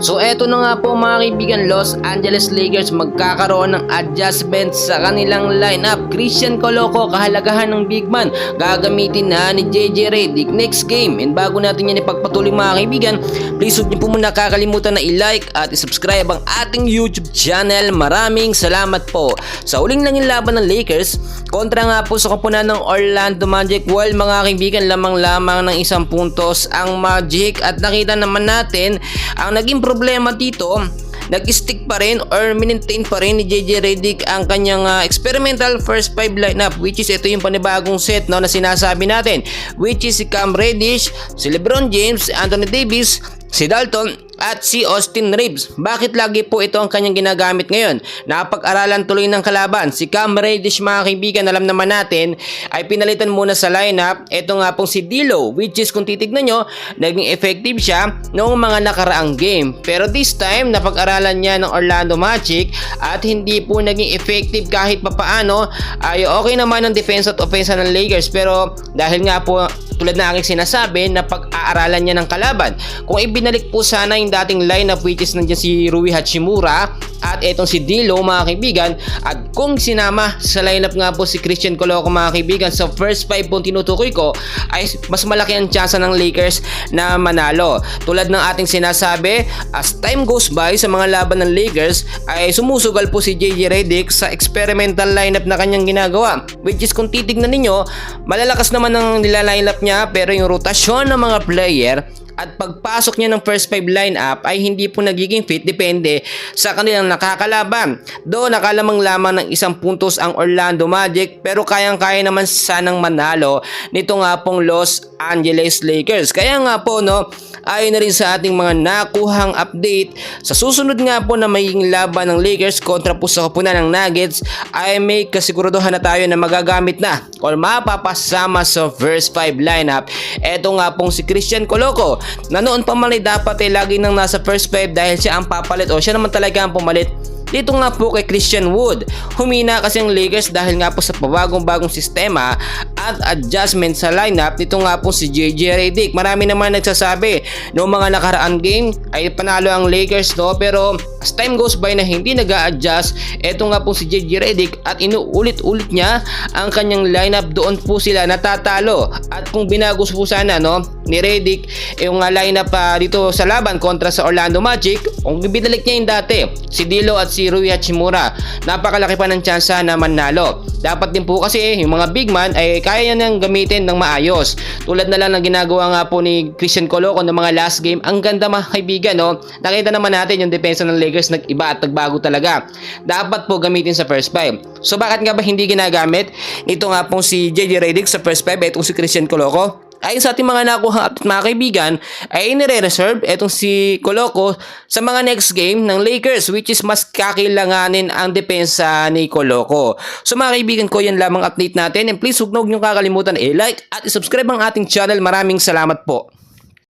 So eto na nga po mga kaibigan, Los Angeles Lakers magkakaroon ng adjustment sa kanilang lineup. Christian Coloco, kahalagahan ng big man, gagamitin na ni JJ Redick next game. And bago natin yan ipagpatuloy mga kaibigan, please huwag niyo po muna kakalimutan na i-like at i-subscribe ang ating YouTube channel. Maraming salamat po. Sa uling lang yung laban ng Lakers, kontra nga po sa kapunan ng Orlando Magic. Well mga kaibigan, lamang-lamang ng isang puntos ang Magic at nakita naman natin ang naging problema dito. Nag-stick pa rin or maintain pa rin ni JJ Redick ang kanyang ah, experimental first five lineup which is ito yung panibagong set no, na sinasabi natin which is si Cam Reddish, si Lebron James, Anthony Davis, si Dalton at si Austin Reeves. Bakit lagi po ito ang kanyang ginagamit ngayon? Napag-aralan tuloy ng kalaban. Si Cam Reddish mga kaibigan, alam naman natin, ay pinalitan muna sa lineup. Ito nga pong si Dilo, which is kung titignan nyo, naging effective siya noong mga nakaraang game. Pero this time, napag-aralan niya ng Orlando Magic at hindi po naging effective kahit papaano. Ay okay naman ang defense at offense ng Lakers pero dahil nga po tulad na aking sinasabi na pag-aaralan niya ng kalaban. Kung ibinalik po sana yung dating lineup which is nandiyan si Rui Hachimura at etong si Dilo mga kaibigan at kung sinama sa lineup nga po si Christian Coloco mga kaibigan sa first 5 pong tinutukoy ko ay mas malaki ang tsansa ng Lakers na manalo. Tulad ng ating sinasabi, as time goes by sa mga laban ng Lakers ay sumusugal po si JJ Redick sa experimental lineup na kanyang ginagawa. Which is kung titignan ninyo, malalakas naman ang nila lineup niya pero yung rotasyon ng mga player at pagpasok niya ng first five lineup ay hindi po nagiging fit depende sa kanilang nakakalaban. Do nakalamang lamang ng isang puntos ang Orlando Magic pero kayang-kaya naman sanang manalo nito nga pong Los Angeles Lakers. Kaya nga po no, ayon na rin sa ating mga nakuhang update sa susunod nga po na magiging laban ng Lakers kontra po sa kapunan ng Nuggets ay may kasiguraduhan na tayo na magagamit na o mapapasama sa first five lineup. Eto nga pong si Christian Coloco na noon pa man ay dapat ay lagi nang nasa first five dahil siya ang papalit o siya naman talaga ang pumalit dito nga po kay Christian Wood. Humina kasi ang Lakers dahil nga po sa pabagong-bagong sistema at adjustment sa lineup nito nga po si JJ Redick. Marami naman nagsasabi noong mga nakaraan game ay panalo ang Lakers no pero as time goes by na hindi nag adjust eto nga po si JJ Redick at inuulit-ulit niya ang kanyang lineup. Doon po sila natatalo. At kung binagos po sana no ni Redick yung uh, lineup uh, dito sa laban kontra sa Orlando Magic kung binalik niya yung dati si Dilo at si Rui Hachimura napakalaki pa ng tsansa na manalo. Dapat din po kasi yung mga big man ay kaya niyang gamitin ng maayos. Tulad na lang ng ginagawa nga po ni Christian Coloco ng mga last game. Ang ganda mga kaibigan no? Nakita naman natin yung depensa ng Lakers nag-iba at nagbago talaga dapat po gamitin sa first five so bakit nga ba hindi ginagamit ito nga pong si JJ Redick sa first five itong si Christian Coloco Ayon sa ating mga nakuha at mga kaibigan, ay inire-reserve etong si Coloco sa mga next game ng Lakers which is mas kakailanganin ang depensa ni Coloco. So mga kaibigan ko, yan lamang update natin and please huwag na huwag niyong kakalimutan i-like at i-subscribe ang ating channel. Maraming salamat po.